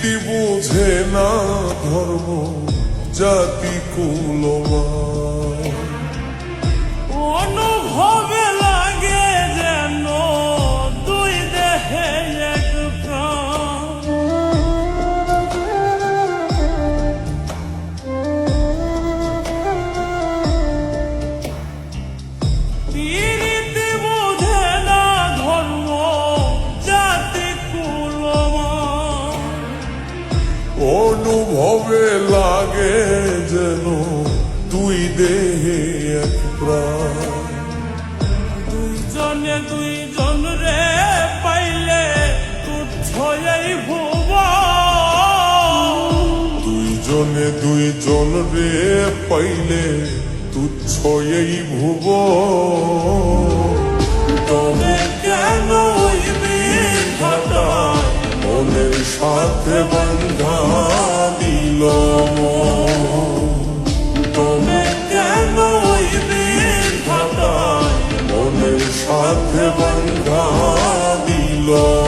পীরিতি বুঝে না ধর্ম জাতি কুলমা অনুভবে লাগে যেন দুই দেহে এক প্রাণ। দুইজনে দুইজন রে পাইলে এই ভুব। দুইজনে দুইজন রে পাইলে তুচ্ছ এই ভুব। দিল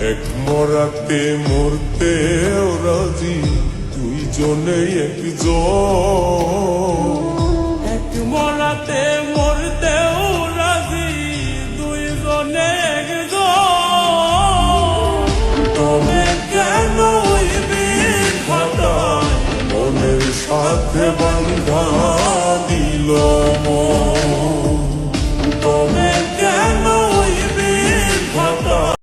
এক মরাতে মরতে রাজি, দুইজনে একজন। এক মরাতে মরতেও রাজি, দুইজনে একজন। তবে কেন মনের সাথে বন্ধা দিল